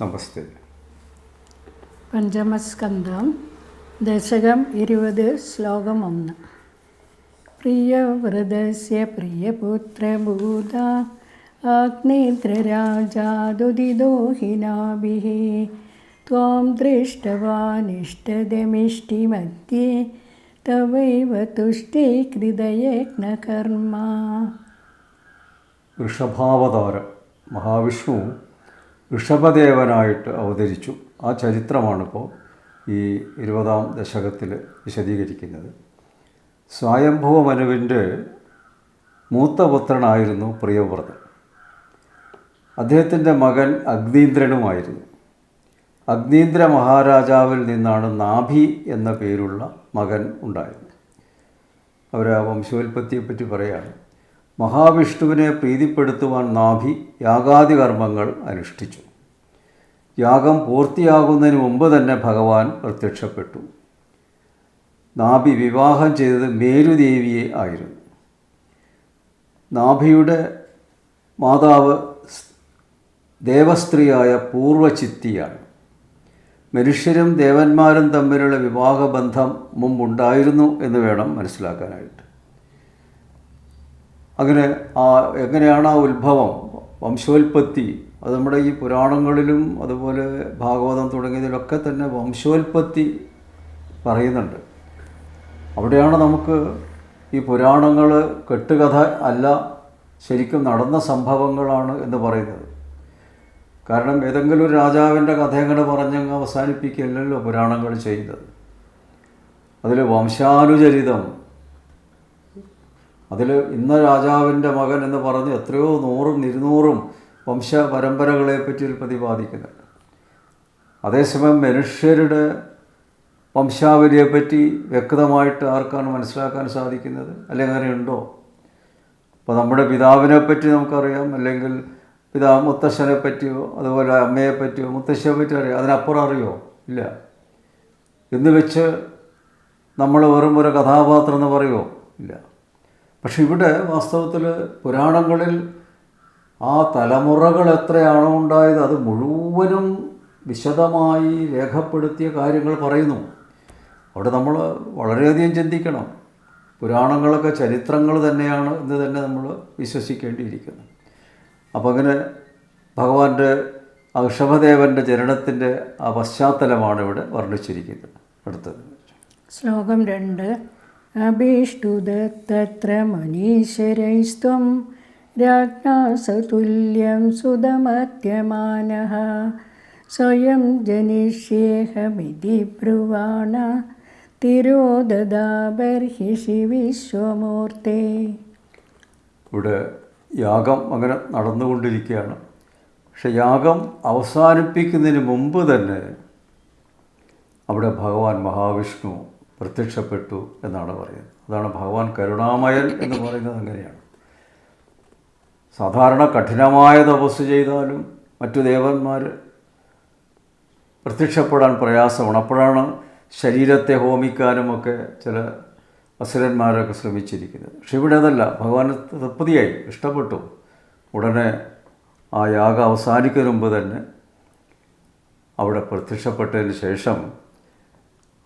നമസ്തേ പഞ്ചമസ്കന്ധം ദശകം ഇരുപത് ശ്ലോകം ഒന്ന് പ്രിയവ്രതസ്യ പ്രിയപുത്രഭൂത അഗ്നിദ്രരാജാദുദിദോഹിനാഭിः त्वां दृष्टवानिष्टदमिष्टिमध्ये തവൈവ തുഷ്ടീകൃതയജ്ഞകർമ്മ ഋഷഭാവതാരം മഹാവിഷ്ണു ഋഷഭദേവനായിട്ട് അവതരിച്ചു. ആ ചരിത്രമാണിപ്പോൾ ഈ ഇരുപതാം ദശകത്തിൽ വിശദീകരിക്കുന്നത്. സ്വയംഭവ മനുവിന്റെ മൂത്തപുത്രനായിരുന്നു പ്രിയവ്രതൻ. അദ്ദേഹത്തിന്റെ മകൻ അഗ്നീന്ദ്രനുമായിരുന്നു. അഗ്നീന്ദ്ര മഹാരാജാവിൽ നിന്നാണ് നാഭി എന്ന പേരുള്ള മകൻ ഉണ്ടായത്. അവർ ആ വംശോൽപ്പത്തിയെപ്പറ്റി പറയുകയാണ് മഹാവിഷ്ണുവിനെ പ്രീതിപ്പെടുത്തുവാൻ നാഭി യാഗാദി കർമ്മങ്ങൾ അനുഷ്ഠിച്ചു. യാഗം പൂർത്തിയാകുന്നതിന് മുമ്പ് തന്നെ ഭഗവാൻ പ്രത്യക്ഷപ്പെട്ടു. നാഭി വിവാഹം ചെയ്തത് മേരുദേവിയെ ആയിരുന്നു. നാഭിയുടെ മാതാവ് ദേവസ്ത്രീയായ പൂർവചിത്തിയാണ് മനുഷ്യരും ദേവന്മാരും തമ്മിലുള്ള വിവാഹബന്ധം മുമ്പുണ്ടായിരുന്നു എന്ന് വേണം മനസ്സിലാക്കാനായിട്ട്. അങ്ങനെ ആ എങ്ങനെയാണ് ആ ഉത്ഭവം? വംശോൽപത്തി. അത് നമ്മുടെ ഈ പുരാണങ്ങളിലും അതുപോലെ ഭാഗവതം തുടങ്ങിയതിലൊക്കെ തന്നെ വംശോൽപത്തി പറയുന്നുണ്ട്. അവിടെയാണ് നമുക്ക് ഈ പുരാണങ്ങൾ കെട്ടുകഥ അല്ല ശരിക്കും നടന്ന സംഭവങ്ങളാണ് എന്ന് പറയുന്നത്. കാരണം ഏതെങ്കിലും ഒരു രാജാവിന്റെ കഥ എങ്ങനെ പറഞ്ഞങ്ങ് അവസാനിപ്പിക്കുകയല്ലല്ലോ പുരാണങ്ങൾ ചെയ്യുന്നത് അതിൽ വംശാനുചരിതം. അതിൽ ഇന്ന രാജാവിന്റെ മകൻ എന്ന് പറഞ്ഞ് എത്രയോ നൂറും ഇരുന്നൂറും വംശ പരമ്പരകളെ പറ്റി പ്രതിപാദിക്കുന്നുണ്ട് അതേസമയം മനുഷ്യരുടെ വംശാവലിയെപ്പറ്റി വ്യക്തമായിട്ട് ആർക്കാണ് മനസ്സിലാക്കാൻ സാധിക്കുന്നത്? അല്ലെങ്കിൽ അങ്ങനെ ഉണ്ടോ അപ്പോൾ നമ്മുടെ പിതാവിനെപ്പറ്റി നമുക്കറിയാം. അല്ലെങ്കിൽ പിതാ മുത്തശ്ശനെ പറ്റിയോ അതുപോലെ അമ്മയെ പറ്റിയോ മുത്തശ്ശിയെ പറ്റിയോ അറിയോ? അതിനപ്പുറം അറിയോ? ഇല്ല. എന്ന് വെച്ച് നമ്മൾ വെറും ഒരു കഥാപാത്രം എന്ന് പറയുമോ ഇല്ല. പക്ഷെ ഇവിടെ വാസ്തവത്തിൽ പുരാണങ്ങളിൽ ആ തലമുറകൾ എത്രയാണോ ഉണ്ടായത് അത് മുഴുവനും വിശദമായി രേഖപ്പെടുത്തിയ കാര്യങ്ങൾ പറയുന്നു. അവിടെ നമ്മൾ വളരെയധികം ചിന്തിക്കണം. പുരാണങ്ങളൊക്കെ ചരിത്രങ്ങൾ തന്നെയാണ് എന്ന് തന്നെ നമ്മൾ വിശ്വസിക്കേണ്ടിയിരിക്കുന്നു. അപ്പോൾ അങ്ങനെ ഭഗവാന്റെ ആ ഋഷഭദേവന്റെ ജനനത്തിന്റെ ആ പശ്ചാത്തലമാണ് ഇവിടെ വർണിച്ചിരിക്കുന്നത്. അടുത്തത്. ശ്ലോകം രണ്ട്. അഭീഷ്ടുതത്ര മനീശ്വരൈസ്ത്വം. രാജ്ഞാ സതുല്യം സുതമത്യമാനഃ സ്വയം ജനിഷ്യേഹമിതി ബ്രുവാണ. തിരോദദാ ബർഹിഷി വിശ്വമൂർത്തേ. ഇവിടെ യാഗം അങ്ങനെ നടന്നുകൊണ്ടിരിക്കുകയാണ്. പക്ഷെ യാഗം അവസാനിപ്പിക്കുന്നതിന് മുമ്പ് തന്നെ അവിടെ ഭഗവാൻ മഹാവിഷ്ണു പ്രത്യക്ഷപ്പെട്ടു എന്നാണ് പറയുന്നത്. അതാണ് ഭഗവാൻ കരുണാമയൻ എന്ന് പറയുന്നത് അങ്ങനെയാണ്. സാധാരണ കഠിനമായ തപസ് ചെയ്താലും മറ്റു ദേവന്മാർ പ്രത്യക്ഷപ്പെടാൻ പ്രയാസമാണ് അപ്പോഴാണ് ശരീരത്തെ ഹോമിക്കാനുമൊക്കെ ചില അസുരന്മാരൊക്കെ ശ്രമിച്ചിരിക്കുന്നത്. പക്ഷെ ഇവിടെ അതല്ല. ഭഗവാന് തൃപ്തിയായി. ഇഷ്ടപ്പെട്ടു. ഉടനെ ആ യാഗം അവസാനിക്കുന്ന മുമ്പ് തന്നെ അവിടെ പ്രത്യക്ഷപ്പെട്ടതിന് ശേഷം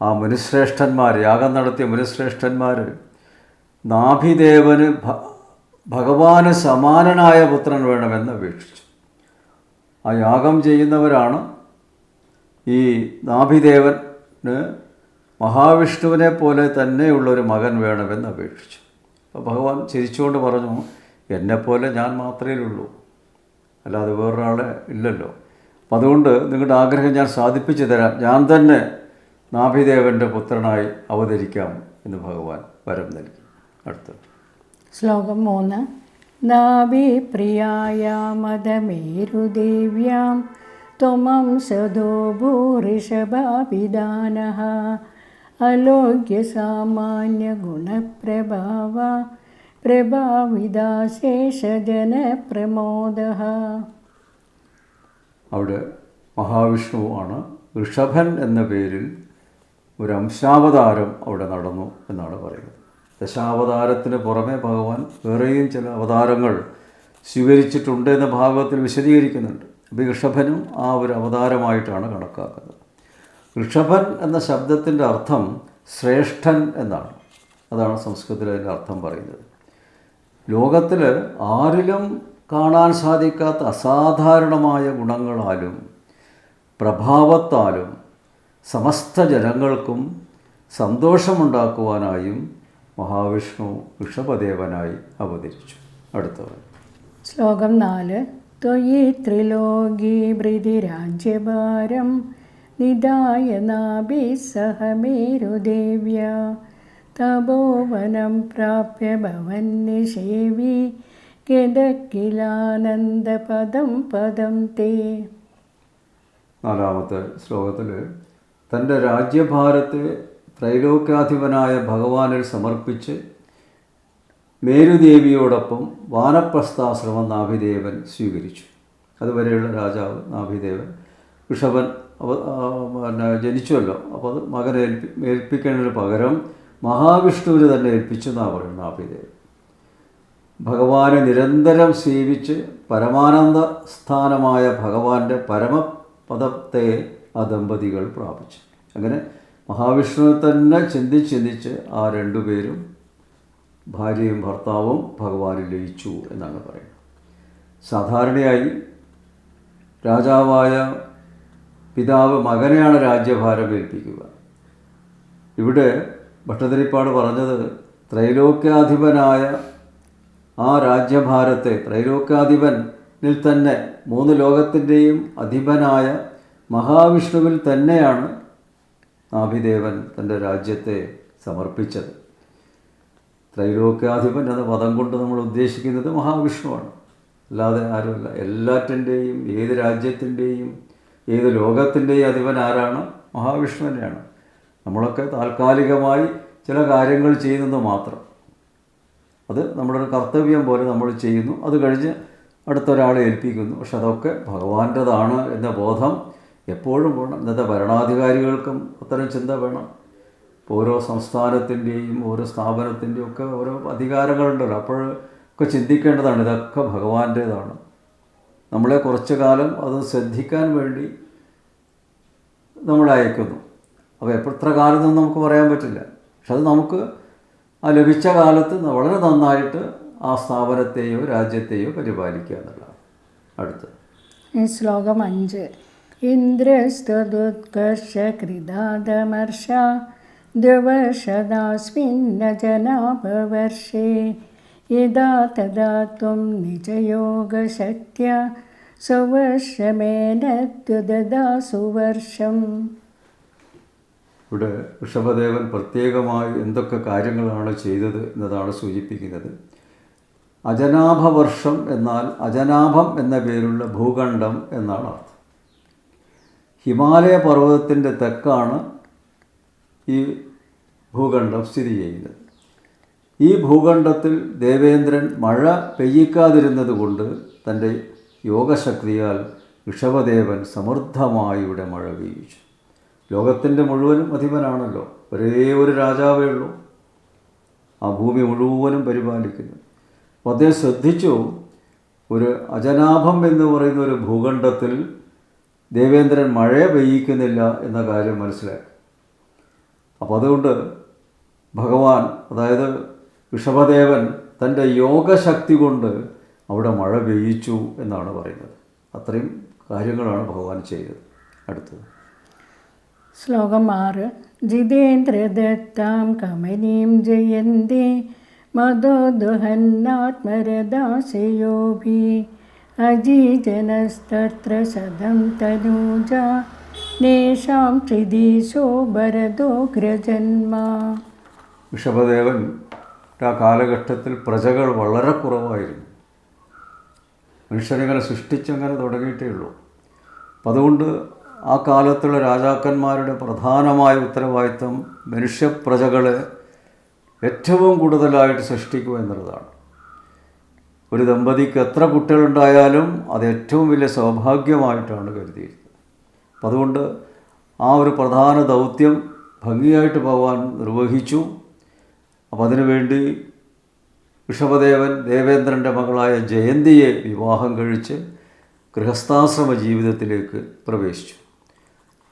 ആ മുനിശ്രേഷ്ഠന്മാർ യാഗം നടത്തിയ മുനിശ്രേഷ്ഠന്മാർ നാഭിദേവന് ഭഗവാന് സമാനനായ പുത്രൻ വേണമെന്ന് അപേക്ഷിച്ചു. ആ യാഗം ചെയ്യുന്നവരാണ് ഈ നാഭിദേവന് മഹാവിഷ്ണുവിനെ പോലെ തന്നെയുള്ളൊരു മകൻ വേണമെന്ന് അപേക്ഷിച്ചു. അപ്പോൾ ഭഗവാൻ ചിരിച്ചുകൊണ്ട് പറഞ്ഞു എന്നെപ്പോലെ ഞാൻ മാത്രമേ ഉള്ളൂ. അല്ലാതെ വേറൊരാളെ ഇല്ലല്ലോ. അപ്പം അതുകൊണ്ട് നിങ്ങളുടെ ആഗ്രഹം ഞാൻ സാധിപ്പിച്ചു തരാം. ഞാൻ തന്നെ നാഭിദേവന്റെ പുത്രനായി അവതരിക്കാം എന്ന് ഭഗവാൻ വരം നൽകി. അടുത്ത. ശ്ലോകം മൂന്ന്. നാഭിപ്രിയായാമതമേരുദേവ്യാം ത്വമം സദോ ഗുണപ്രഭാവ അലോക്യസാമാന്യഗുണപ്രഭാവ പ്രഭാവിദാശേഷജനപ്രമോദഃ അവിടെ മഹാവിഷ്ണു ആണ് ഋഷഭൻ എന്ന പേരിൽ ഒരു അംശാവതാരം അവിടെ നടന്നു എന്നാണ് പറയുന്നത്. ദശാവതാരത്തിന് പുറമെ ഭഗവാൻ വേറെയും ചില അവതാരങ്ങൾ സ്വീകരിച്ചിട്ടുണ്ട് എന്ന ഭാഗത്തിൽ വിശദീകരിക്കുന്നുണ്ട്. അപ്പോൾ ഋഷഭനും ആ ഒരു അവതാരമായിട്ടാണ് കണക്കാക്കുന്നത്. ഋഷഭൻ എന്ന ശബ്ദത്തിന്റെ അർത്ഥം ശ്രേഷ്ഠൻ എന്നാണ്. അതാണ് സംസ്കൃതത്തിൽ അതിന്റെ അർത്ഥം പറയുന്നത്. ലോകത്തിൽ ആരിലും കാണാൻ സാധിക്കാത്ത അസാധാരണമായ ഗുണങ്ങളാലും പ്രഭാവത്താലും സമസ്ത ജനങ്ങൾക്കും സന്തോഷമുണ്ടാക്കുവാനായും മഹാവിഷ്ണു ഋഷഭദേവനായി അവതരിച്ചു. അടുത്തവൻ ശ്ലോകം നാല്. ത്വയി ത്രിലോകീഭൃതിരാജ്യഭാരം നിദായ നാഭി സഹ മേരുദേവ്യ തപോവനം പ്രാപ്യ ഭവന്നിഷേവി കിടക്കിലാനന്ദപദം പദം തേ. നാലാമത്തെ ശ്ലോകത്തിൽ തന്റെ രാജ്യഭാരത്തെ ത്രൈലോക്യാധിപനായ ഭഗവാനിൽ സമർപ്പിച്ച് മേരുദേവിയോടൊപ്പം വാനപ്രസ്ഥാശ്രമം നാഭിദേവൻ സ്വീകരിച്ചു. അതുവരെയുള്ള രാജാവ് നാഭിദേവൻ ഋഷഭൻ ആ, പിന്നെ ജനിച്ചുവല്ലോ. അപ്പോൾ അത് മകനെ ഏൽപ്പി ഏൽപ്പിക്കുന്നതിന് പകരം മഹാവിഷ്ണുവിന് തന്നെ ഏൽപ്പിച്ചു എന്നാണ് പറയുന്നത് നാഭിദേവൻ. ഭഗവാനെ നിരന്തരം സേവിച്ച് പരമാനന്ദ സ്ഥാനമായ ഭഗവാന്റെ പരമപദത്തെ ആ ദമ്പതികൾ പ്രാപിച്ചു. അങ്ങനെ മഹാവിഷ്ണുവിനെ തന്നെ ചിന്തിച്ച് ചിന്തിച്ച് ആ രണ്ടുപേരും ഭാര്യയും ഭർത്താവും ഭഗവാനിൽ ലയിച്ചു എന്നാണ് പറയുന്നത്. സാധാരണയായി രാജാവായ പിതാവ് മകനെയാണ് രാജ്യഭാരം ഏൽപ്പിക്കുക. ഇവിടെ ഭട്ടതിരിപ്പാട് പറഞ്ഞത് ത്രൈലോക്യാധിപനായ ആ രാജ്യഭാരത്തെ ത്രൈലോക്യാധിപനിൽ തന്നെ മൂന്ന് ലോകത്തിന്റെയും അധിപനായ മഹാവിഷ്ണുവിൽ തന്നെയാണ് നാഭിദേവൻ തന്റെ രാജ്യത്തെ സമർപ്പിച്ചത്. ത്രൈലോക്യാധിപൻ എന്ന പദം കൊണ്ട് നമ്മൾ ഉദ്ദേശിക്കുന്നത് മഹാവിഷ്ണുവാണ്. അല്ലാതെ ആരുമല്ല. എല്ലാറ്റിന്റെയും ഏത് രാജ്യത്തിന്റെയും ഏത് ലോകത്തിന്റെയും അധിപൻ ആരാണ് മഹാവിഷ്ണു തന്നെയാണ് നമ്മളൊക്കെ താൽക്കാലികമായി ചില കാര്യങ്ങൾ ചെയ്യുന്നത് മാത്രം. അത് നമ്മുടെ ഒരു കർത്തവ്യം പോലെ നമ്മൾ ചെയ്യുന്നു. അത് കഴിഞ്ഞ് അടുത്തൊരാളെ ഏൽപ്പിക്കുന്നു. പക്ഷെ അതൊക്കെ ഭഗവാന്റേതാണ് എന്ന ബോധം എപ്പോഴും വേണം. ഇന്നത്തെ ഭരണാധികാരികൾക്കും അത്തരം ചിന്ത വേണം. ഓരോ സംസ്ഥാനത്തിന്റെയും ഓരോ സ്ഥാപനത്തിന്റെയും ഒക്കെ ഓരോ അധികാരങ്ങളുണ്ടല്ലോ. അപ്പോഴൊക്കെ ചിന്തിക്കേണ്ടതാണ്. ഇതൊക്കെ ഭഗവാന്റേതാണ്. നമ്മളെ കുറച്ചു കാലം അത് ശ്രദ്ധിക്കാൻ വേണ്ടി നമ്മളെ അയക്കുന്നു. അപ്പോൾ എത്ര കാലത്തൊന്നും നമുക്ക് പറയാൻ പറ്റില്ല. പക്ഷെ അത് നമുക്ക് ആ ലഭിച്ച കാലത്ത് വളരെ നന്നായിട്ട് ആ സ്ഥാപനത്തെയോ രാജ്യത്തെയോ പരിപാലിക്കുക എന്നുള്ളതാണ്. അടുത്ത് ശ്ലോകം അഞ്ച്. ഇന്ദ്രസ്തുത്കർഷകൃതാദമർഷ ദ്വിവർഷദാസ്മിന്ന ജനാഭവർഷേ യഥാ तदा ത്വം നിജയോഗശക്ത്യ സുവർഷമേനത്യുദദാസു വർഷം ഇവിടെ ഋഷഭദേവൻ പ്രത്യേകമായി എന്തൊക്കെ കാര്യങ്ങളാണ് ചെയ്തത് എന്നതാണ് സൂചിപ്പിക്കുന്നത്. അജനാഭവർഷം എന്നാൽ അജനാഭം എന്ന പേരുള്ള ഭൂഖണ്ഡം എന്നാണ് അർത്ഥം. ഹിമാലയ പർവതത്തിന്റെ തെക്കാണ് ഈ ഭൂഖണ്ഡം സ്ഥിതി ചെയ്യുന്നത്. ഈ ഭൂഖണ്ഡത്തിൽ ദേവേന്ദ്രൻ മഴ പെയ്യിക്കാതിരുന്നത് കൊണ്ട് തന്റെ യോഗശക്തിയാൽ ഋഷഭദേവൻ സമൃദ്ധമായി ഇവിടെ മഴ പെയ്യിച്ചു. ലോകത്തിന്റെ മുഴുവനും അധിപനാണല്ലോ. ഒരേ ഒരു രാജാവേ ഉള്ളൂ. ആ ഭൂമി മുഴുവനും പരിപാലിക്കുന്നു. അപ്പോൾ അദ്ദേഹം ശ്രദ്ധിച്ചു ഒരു അജനാഭം എന്ന് പറയുന്ന ഒരു ഭൂഖണ്ഡത്തിൽ ദേവേന്ദ്രൻ മഴ പെയ്യിക്കുന്നില്ല എന്ന കാര്യം മനസ്സിലായി അപ്പോൾ അതുകൊണ്ട് ഭഗവാൻ അതായത് ഋഷഭദേവൻ തന്റെ യോഗശക്തി കൊണ്ട് അവിടെ മഴ പെയ്യിച്ചു എന്നാണ് പറയുന്നത്. അത്രയും കാര്യങ്ങളാണ് ഭഗവാൻ ചെയ്തത്. അടുത്തത്. ശ്ലോകം ആറ്. ജിതേന്ദ്രദത്താം കമനീം ജയന്തി മധോദുഹന്നാത്മരദാശയോഭി അജീജനസ്തത്ര സദം തനൂജ നേഷാം ത്രിദീശോ ഭരതോഗ്രജന്മ ഋഷഭദേവൻ ആ കാലഘട്ടത്തിൽ പ്രജകൾ വളരെ കുറവായിരുന്നു. മനുഷ്യനിങ്ങനെ സൃഷ്ടിച്ചങ്ങനെ തുടങ്ങിയിട്ടേ ഉള്ളൂ. അപ്പം അതുകൊണ്ട് ആ കാലത്തുള്ള രാജാക്കന്മാരുടെ പ്രധാനമായ ഉത്തരവാദിത്വം മനുഷ്യപ്രജകളെ ഏറ്റവും കൂടുതലായിട്ട് സൃഷ്ടിക്കുക എന്നുള്ളതാണ്. ഒരു ദമ്പതിക്ക് എത്ര കുട്ടികളുണ്ടായാലും അത് ഏറ്റവും വലിയ സൗഭാഗ്യമായിട്ടാണ് കരുതിയിരുന്നത് അപ്പം അതുകൊണ്ട് ആ ഒരു പ്രധാന ദൗത്യം ഭംഗിയായിട്ട് പോകാൻ നിർവഹിച്ചു. അപ്പം അതിനുവേണ്ടി ഋഷഭദേവൻ ദേവേന്ദ്രന്റെ മകളായ ജയന്തിയെ വിവാഹം കഴിച്ച് ഗൃഹസ്ഥാശ്രമ ജീവിതത്തിലേക്ക് പ്രവേശിച്ചു.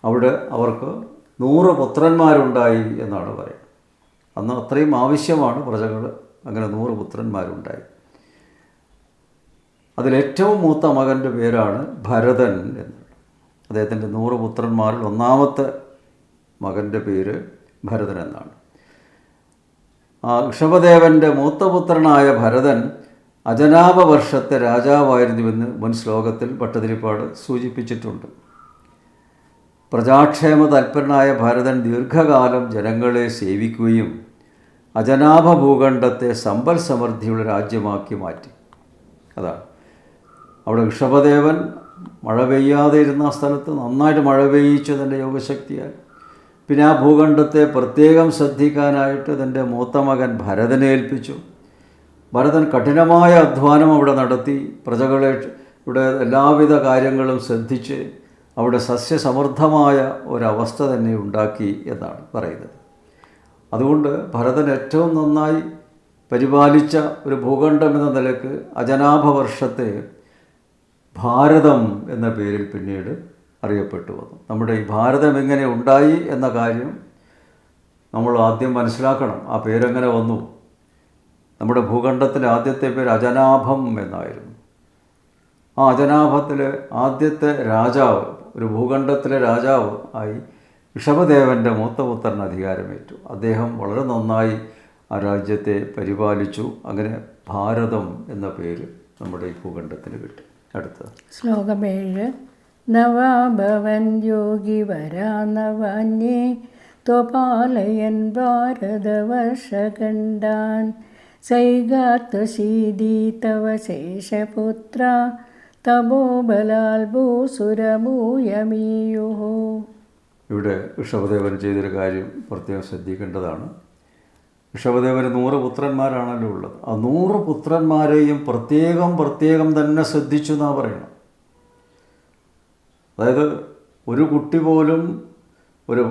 അവിടെ അവർക്ക് നൂറ് പുത്രന്മാരുണ്ടായി എന്നാണ് പറയുന്നത്. അന്ന് അത്രയും ആവശ്യമാണ് പ്രജകൾ അങ്ങനെ നൂറ് പുത്രന്മാരുണ്ടായി. അതിലേറ്റവും മൂത്ത മകന്റെ പേരാണ് ഭരതൻ എന്ന്. അദ്ദേഹത്തിന്റെ നൂറ് പുത്രന്മാരിൽ ഒന്നാമത്തെ മകന്റെ പേര് ഭരതൻ എന്നാണ്. ഋഷഭദേവന്റെ മൂത്തപുത്രനായ ഭരതൻ അജനാഭ വർഷത്തെ രാജാവായിരുന്നുവെന്ന് മുൻ ശ്ലോകത്തിൽ ഭട്ടതിരിപ്പാട് സൂചിപ്പിച്ചിട്ടുണ്ട്. പ്രജാക്ഷേമ തൽപരനായ ഭരതൻ ദീർഘകാലം ജനങ്ങളെ സേവിക്കുകയും അജനാഭ ഭൂഖണ്ഡത്തെ സമ്പൽ സമൃദ്ധിയുള്ള രാജ്യമാക്കി മാറ്റി. അതാണ്. അവിടെ ഋഷഭദേവൻ മഴ പെയ്യാതെ ഇരുന്ന സ്ഥലത്ത് നന്നായിട്ട് മഴ പെയ്യിച്ചു തന്റെ യോഗശക്തിയാൽ പിന്നെ ആ ഭൂഖണ്ഡത്തെ പ്രത്യേകം ശ്രദ്ധിക്കാനായിട്ട് തന്റെ മൂത്ത മകൻ ഭരതനെ ഏൽപ്പിച്ചു. ഭരതൻ കഠിനമായ അധ്വാനം അവിടെ നടത്തി പ്രജകളെ ഇവിടെ എല്ലാവിധ കാര്യങ്ങളും ശ്രദ്ധിച്ച് അവിടെ സസ്യസമൃദ്ധമായ ഒരവസ്ഥ തന്നെ ഉണ്ടാക്കി എന്നാണ് പറയുന്നത്. അതുകൊണ്ട് ഭരതൻ ഏറ്റവും നന്നായി പരിപാലിച്ച ഒരു ഭൂഖണ്ഡം എന്ന നിലയ്ക്ക് അജനാഭ വർഷത്തെ ഭാരതം എന്ന പേരിൽ പിന്നീട് അറിയപ്പെട്ടു വന്നു. നമ്മുടെ ഈ ഭാരതം എങ്ങനെ ഉണ്ടായി എന്ന കാര്യം നമ്മൾ ആദ്യം മനസ്സിലാക്കണം. ആ പേരെങ്ങനെ വന്നു? നമ്മുടെ ഭൂഖണ്ഡത്തിലെ ആദ്യത്തെ പേര് അജനാഭം എന്നായിരുന്നു. ആ അജനാഭത്തിലെ ആദ്യത്തെ രാജാവ് ഒരു ഭൂഖണ്ഡത്തിലെ രാജാവ് ആയി ഋഷഭദേവന്റെ മൂത്തപുത്രൻ അധികാരമേറ്റു. അദ്ദേഹം വളരെ നന്നായി ആ രാജ്യത്തെ പരിപാലിച്ചു. അങ്ങനെ ഭാരതം എന്ന പേര് നമ്മുടെ ഈ ഭൂഖണ്ഡത്തിന് കിട്ടി. അടുത്തത്. ശ്ലോകമേഴ് നവാഭവൻ യോഗി വരാ നവാന്യേ ത്വപാലയൻ ഭാരതവർഷകണ്ടാൻ. സൈഗാർത്തശീതി തവ ശേഷപുത്ര തപോബലാൽ ഭൂസുരഭൂയമീയുഹോ. ഇവിടെ ഋഷഭദേവൻ ചെയ്തൊരു കാര്യം പ്രത്യേകം ശ്രദ്ധിക്കേണ്ടതാണ്. ഋഷഭദേവന് നൂറ് പുത്രന്മാരാണല്ലോ ഉള്ളത്. ആ നൂറ് പുത്രന്മാരെയും പ്രത്യേകം പ്രത്യേകം തന്നെ ശ്രദ്ധിച്ചു എന്നാണ് പറയണം. അതായത് ഒരു കുട്ടി പോലും ഒരു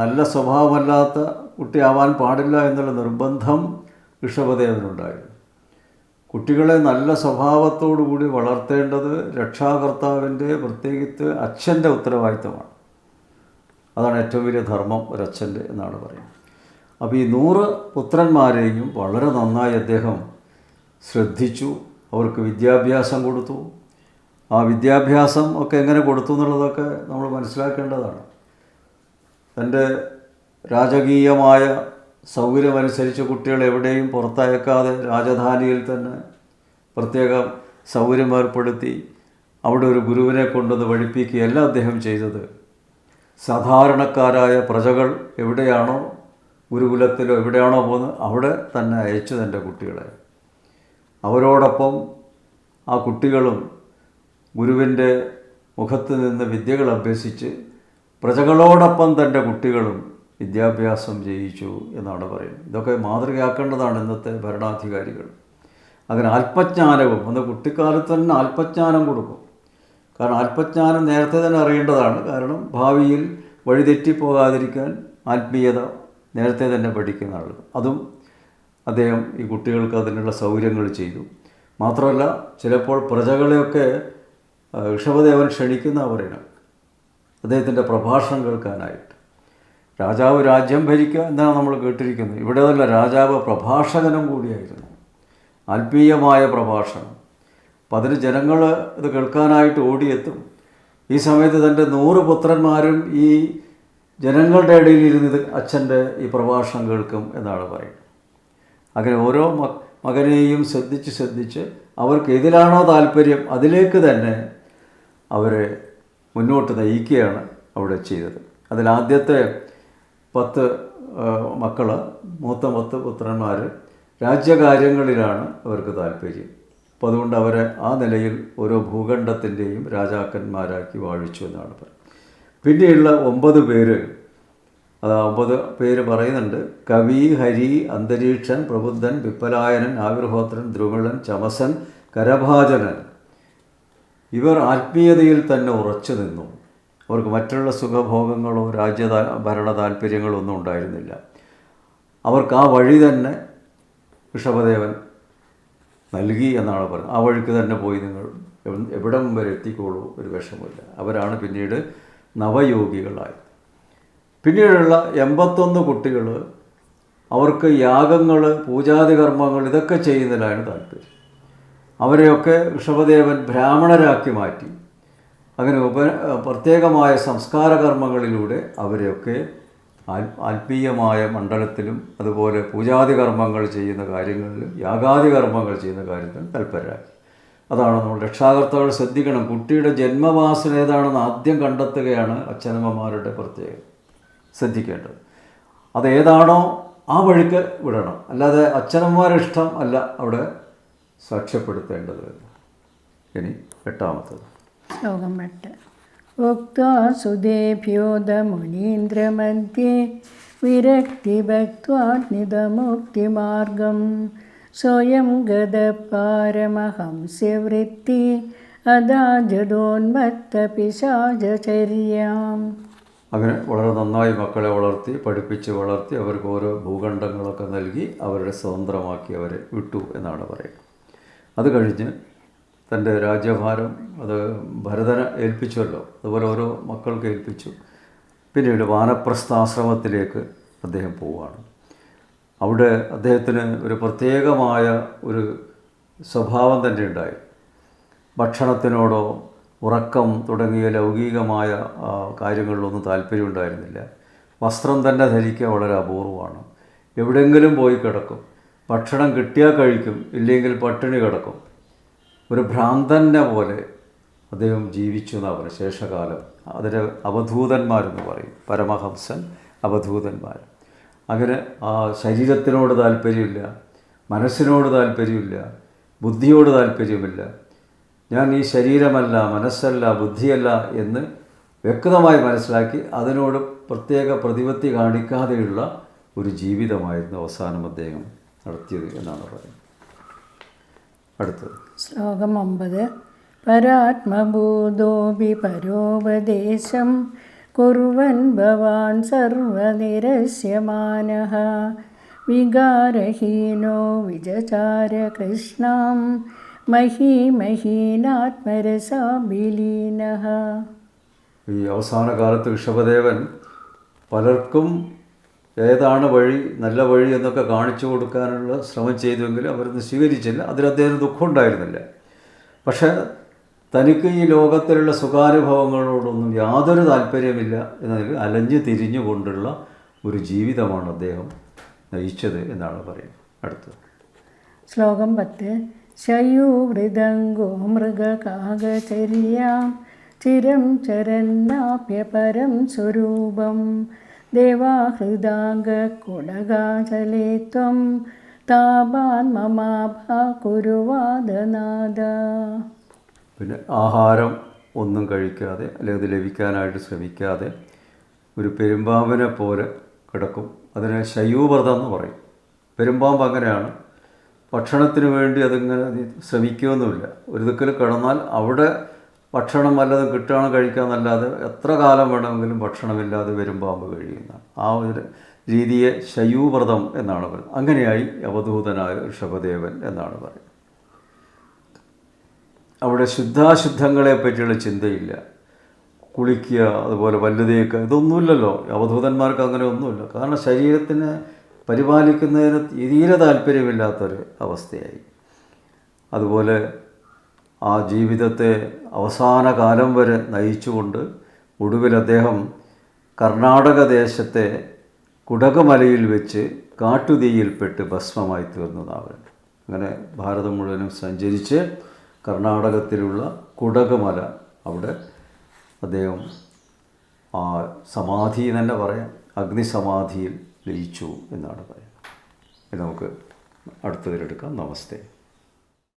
നല്ല സ്വഭാവമല്ലാത്ത കുട്ടിയാവാൻ പാടില്ല എന്നുള്ള നിർബന്ധം ഋഷഭദേവനുണ്ടായിരുന്നു. കുട്ടികളെ നല്ല സ്വഭാവത്തോടുകൂടി വളർത്തേണ്ടത് രക്ഷാകർത്താവിന്റെ പ്രത്യേകിച്ച് അച്ഛന്റെ ഉത്തരവാദിത്തമാണ് അതാണ് ഏറ്റവും വലിയ ധർമ്മം ഒരച്ഛന്റെ എന്നാണ് പറയുന്നത്. അപ്പോൾ ഈ നൂറ് പുത്രന്മാരെയും വളരെ നന്നായി അദ്ദേഹം ശ്രദ്ധിച്ചു അവർക്ക് വിദ്യാഭ്യാസം കൊടുത്തു ആ വിദ്യാഭ്യാസം ഒക്കെ എങ്ങനെ കൊടുത്തു എന്നുള്ളതൊക്കെ നമ്മൾ മനസ്സിലാക്കേണ്ടതാണ്. തന്റെ രാജകീയമായ സൗകര്യമനുസരിച്ച് കുട്ടികൾ എവിടെയും പുറത്തയക്കാതെ രാജധാനിയിൽ തന്നെ പ്രത്യേകം സൗകര്യം ഏർപ്പെടുത്തി അവിടെ ഒരു ഗുരുവിനെ കൊണ്ടുവന്ന് വഴിപ്പിക്കുകയല്ല അദ്ദേഹം ചെയ്തത്. സാധാരണക്കാരായ പ്രജകൾ എവിടെയാണോ ഗുരുകുലത്തിലോ എവിടെയാണോ പോകുന്നത് അവിടെ തന്നെ അയച്ചു തന്റെ കുട്ടികളെ. അവരോടൊപ്പം ആ കുട്ടികളും ഗുരുവിന്റെ മുഖത്ത് നിന്ന് വിദ്യകൾ അഭ്യസിച്ച് പ്രജകളോടൊപ്പം തന്റെ കുട്ടികളും വിദ്യാഭ്യാസം ചെയ്യിച്ചു എന്നാണ് പറയുന്നത്. ഇതൊക്കെ മാതൃകയാക്കേണ്ടതാണ് ഇന്നത്തെ ഭരണാധികാരികൾ. അങ്ങനെ ആത്മജ്ഞാനവും അന്ന് കുട്ടിക്കാലത്ത് തന്നെ ആത്മജ്ഞാനം കൊടുക്കും. കാരണം ആത്മജ്ഞാനം നേരത്തെ തന്നെ അറിയേണ്ടതാണ്. കാരണം ഭാവിയിൽ വഴിതെറ്റിപ്പോകാതിരിക്കാൻ ആത്മീയത നേരത്തെ തന്നെ പഠിക്കുന്ന ആളുകൾ അതും അദ്ദേഹം ഈ കുട്ടികൾക്ക് അതിനുള്ള സൗകര്യങ്ങൾ ചെയ്തു. മാത്രമല്ല ചിലപ്പോൾ പ്രജകളെയൊക്കെ ഋഷഭദേവൻ ക്ഷണിക്കുന്ന പറയണം അദ്ദേഹത്തിന്റെ പ്രഭാഷണം കേൾക്കാനായിട്ട്. രാജാവ് രാജ്യം ഭരിക്കുക എന്നാണ് നമ്മൾ കേട്ടിരിക്കുന്നത്. ഇവിടെ നല്ല രാജാവ് പ്രഭാഷകനും കൂടിയായിരുന്നു. ആത്മീയമായ പ്രഭാഷണം. അപ്പം അതിന് ജനങ്ങൾ ഇത് കേൾക്കാനായിട്ട് ഓടിയെത്തും. ഈ സമയത്ത് തന്റെ നൂറ് പുത്രന്മാരും ഈ ജനങ്ങളുടെ ഇടയിൽ ഇരുന്ന് അച്ഛന്റെ ഈ പ്രഭാഷണം കേൾക്കും എന്നാണ് പറയുന്നത്. അങ്ങനെ ഓരോ മകനെയും ശ്രദ്ധിച്ച് ശ്രദ്ധിച്ച് അവർക്ക് ഏതിലാണോ താല്പര്യം അതിലേക്ക് തന്നെ അവരെ മുന്നോട്ട് നയിക്കുകയാണ് അവിടെ ചെയ്തത്. അതിലാദ്യത്തെ പത്ത് മക്കൾ മൂത്ത പത്ത് പുത്രന്മാർ രാജ്യകാര്യങ്ങളിലാണ് അവർക്ക് താല്പര്യം. അപ്പോൾ അതുകൊണ്ട് അവരെ ആ നിലയിൽ ഓരോ ഭൂഖണ്ഡത്തിന്റെയും രാജാക്കന്മാരാക്കി വാഴിച്ചു എന്നാണ് പറയുന്നത് പിന്നെയുള്ള ഒമ്പത് പേര് അത് ഒമ്പത് പേര് പറയുന്നുണ്ട്. കവി ഹരി അന്തരീക്ഷൻ പ്രബുദ്ധൻ വിപ്പലായനൻ ആവിർഹോത്രൻ ദ്രുമിളൻ ചമസൻ കരഭാജനൻ. ഇവർ ആത്മീയതയിൽ തന്നെ ഉറച്ചു നിന്നു. അവർക്ക് മറ്റുള്ള സുഖഭോഗങ്ങളോ രാജ്യ ഭരണ താല്പര്യങ്ങളോ ഒന്നും ഉണ്ടായിരുന്നില്ല. അവർക്ക് ആ വഴി തന്നെ ഋഷഭദേവൻ നൽകി എന്നാണ് പറയുന്നത് ആ വഴിക്ക് തന്നെ പോയി നിങ്ങൾ എവിടെ വരെ എത്തിക്കോളൂ ഒരു വിഷമമില്ല അവരാണ് പിന്നീട് നവയോഗികളായത് പിന്നീടുള്ള എൺപത്തൊന്ന് കുട്ടികൾ അവർക്ക് യാഗങ്ങൾ പൂജാതി കർമ്മങ്ങൾ ഇതൊക്കെ ചെയ്യുന്നതിനാണ് താല്പര്യം. അവരെയൊക്കെ ഋഷഭദേവൻ ബ്രാഹ്മണരാക്കി മാറ്റി. അങ്ങനെ ഉപ പ്രത്യേകമായ സംസ്കാര കർമ്മങ്ങളിലൂടെ അവരെയൊക്കെ ആത്മീയമായ മണ്ഡലത്തിലും അതുപോലെ പൂജാതി കർമ്മങ്ങൾ ചെയ്യുന്ന കാര്യങ്ങളിലും യാഗാതി കർമ്മങ്ങൾ ചെയ്യുന്ന കാര്യത്തിലും തൽപരരാക്കി അതാണ് നമ്മൾ രക്ഷാകർത്താക്കൾ ശ്രദ്ധിക്കണം. കുട്ടിയുടെ ജന്മവാസന ഏതാണെന്ന് ആദ്യം കണ്ടെത്തുകയാണ് അച്ഛനമ്മമാരുടെ പ്രത്യേകത. ശ്രദ്ധിക്കേണ്ടത്. അതേതാണോ ആ വഴിക്ക് വിടണം. അല്ലാതെ അച്ഛനമ്മമാരുടെ ഇഷ്ടം അല്ല അവിടെ സാക്ഷ്യപ്പെടുത്തേണ്ടത് ഇനി എട്ടാമത്തത്. ശ്ലോകം എട്ട്. ഉക്തോ സുദേഭ്യോദ മുനീന്ദ്രമധ്യേ വിരക്തിഭക്വാഗ്നിതമുക്തിമാർഗം സ്വയം ഗതപാരമഹംസ്യവൃത്തി അദാജതോന്മത്ത പിശാചര്യാം അങ്ങനെ വളരെ നന്നായി മക്കളെ വളർത്തി പഠിപ്പിച്ച് വളർത്തി അവർക്ക് ഓരോ ഭൂഖണ്ഡങ്ങളൊക്കെ നൽകി അവരുടെ സ്വതന്ത്രമാക്കി അവരെ വിട്ടു എന്നാണ് പറയുന്നത്. അത് കഴിഞ്ഞ് തന്റെ രാജ്യഭാരം അത് ഭരതനെ ഏൽപ്പിച്ചുവല്ലോ. അതുപോലെ ഓരോ മക്കൾക്ക് ഏൽപ്പിച്ചു. പിന്നീട് വാനപ്രസ്ഥാശ്രമത്തിലേക്ക് അദ്ദേഹം പോവുകയാണ്. അവിടെ അദ്ദേഹത്തിന് ഒരു പ്രത്യേകമായ ഒരു സ്വഭാവം തന്നെ ഉണ്ടായി. ഭക്ഷണത്തിനോടോ ഉറക്കം തുടങ്ങിയ ലൗകികമായ കാര്യങ്ങളിലൊന്നും കാര്യങ്ങളിലൊന്നും താല്പര്യമുണ്ടായിരുന്നില്ല. വസ്ത്രം തന്നെ ധരിക്കുക വളരെ അപൂർവമാണ്. എവിടെയെങ്കിലും പോയി കിടക്കും. ഭക്ഷണം കിട്ടിയാൽ കഴിക്കും ഇല്ലെങ്കിൽ പട്ടിണി കിടക്കും. ഒരു ഭ്രാന്തനെ പോലെ അദ്ദേഹം ജീവിച്ചു എന്നാണ് പറയുന്നത്. ശേഷകാലം. അതിന്റെ അവധൂതന്മാരെന്ന് പറയും. പരമഹംസൻ അവധൂതന്മാർ. അങ്ങനെ ആ ശരീരത്തിനോട് താല്പര്യമില്ല മനസ്സിനോട് താല്പര്യമില്ല ബുദ്ധിയോട് താല്പര്യമില്ല. ഞാൻ ഈ ശരീരമല്ല മനസ്സല്ല ബുദ്ധിയല്ല എന്ന് വ്യക്തമായി മനസ്സിലാക്കി അതിനോട് പ്രത്യേക പ്രതിപത്തി കാണിക്കാതെയുള്ള ഒരു ജീവിതമായിരുന്നു അവസാനം അദ്ദേഹം. നടത്തിയത് എന്നാണ് പറയുന്നത്. അടുത്തത്. ശ്ലോകം ഒമ്പത്. പരാത്മഭൂതോപി പരോപദേശം കുറുവൻ ഭവാൻ സർവനിരസ്യമാന വികാരഹീനോ വിജചാര കൃഷ്ണാം മഹീമഹീനാത്മരസാബിലീന ഈ അവസാന കാലത്ത് ഋഷഭദേവൻ പലർക്കും ഏതാണ് വഴി നല്ല വഴി എന്നൊക്കെ കാണിച്ചു കൊടുക്കാനുള്ള ശ്രമം ചെയ്തുവെങ്കിലും അവരൊന്നും സ്വീകരിച്ചില്ല. അതിൽ അദ്ദേഹത്തിന് ദുഃഖം ഉണ്ടായിരുന്നില്ല പക്ഷേ തനിക്ക് ഈ ലോകത്തിലുള്ള സുഖാനുഭവങ്ങളോടൊന്നും യാതൊരു താല്പര്യമില്ല എന്നതിൽ അലഞ്ഞു തിരിഞ്ഞുകൊണ്ടുള്ള ഒരു ജീവിതമാണ് അദ്ദേഹം നയിച്ചത് എന്നാണ് പറയുന്നത്. അടുത്തത്. ശ്ലോകം പത്ത്. ശയൂവൃതങ്കോ മൃഗകാകചര്യാം ചിരം ചരന്നാപ്യപരം സ്വരൂപം ദേവാഹൃദാംഗകുടകാചലേ ത്വം താപാൻ മമാഭാ കുരുവാദനാദ പിന്നെ ആഹാരം ഒന്നും കഴിക്കാതെ അല്ലെങ്കിൽ അത് ലഭിക്കാനായിട്ട് ശ്രമിക്കാതെ ഒരു പെരുമ്പാമ്പിനെ പോലെ കിടക്കും. അതിനെ ശയൂവ്രതം എന്ന് പറയും. പെരുമ്പാമ്പ് അങ്ങനെയാണ്. ഭക്ഷണത്തിന് വേണ്ടി അതിങ്ങനെ ശ്രമിക്കുകയൊന്നുമില്ല ഒരു ദിക്കൽ കിടന്നാൽ അവിടെ ഭക്ഷണം വല്ലതും കിട്ടുകയാണ് കഴിക്കാമെന്നല്ലാതെ എത്ര കാലം വേണമെങ്കിലും ഭക്ഷണമില്ലാതെ വരും പാമ്പ് കഴിയുന്ന ആ ഒരു രീതിയെ ശയൂവ്രതം എന്നാണ് പറയുന്നത്. അങ്ങനെയായി അവധൂതനായ ഋഷഭദേവൻ എന്നാണ് പറയുന്നത്. അവിടെ ശുദ്ധാശുദ്ധങ്ങളെ പറ്റിയുള്ള ചിന്തയില്ല. കുളിക്കുക അതുപോലെ പല്ല് തേക്കുക ഇതൊന്നുമില്ലല്ലോ. അവധൂതന്മാർക്ക് അങ്ങനെ ഒന്നുമില്ല. കാരണം ശരീരത്തിനെ പരിപാലിക്കുന്നതിന് തീരെ താല്പര്യമില്ലാത്തൊരു അവസ്ഥയായി. അതുപോലെ ആ ജീവിതത്തെ അവസാന കാലം വരെ നയിച്ചുകൊണ്ട് ഒടുവിൽ അദ്ദേഹം കർണാടക ദേശത്തെ കുടകമലയിൽ വെച്ച് കാട്ടുതീയിൽപ്പെട്ട് ഭസ്മമായി തീർന്നതാണ് അങ്ങനെ ഭാരതം മുഴുവനും സഞ്ചരിച്ച് കർണാടകത്തിലുള്ള കുടകമല അവിടെ അദ്ദേഹം ആ സമാധി തന്നെ പറയാം അഗ്നിസമാധിയിൽ ലയിച്ചു എന്നാണ് പറയുന്നത്. ഇത് നമുക്ക് അടുത്തതിലെടുക്കാം. നമസ്തേ.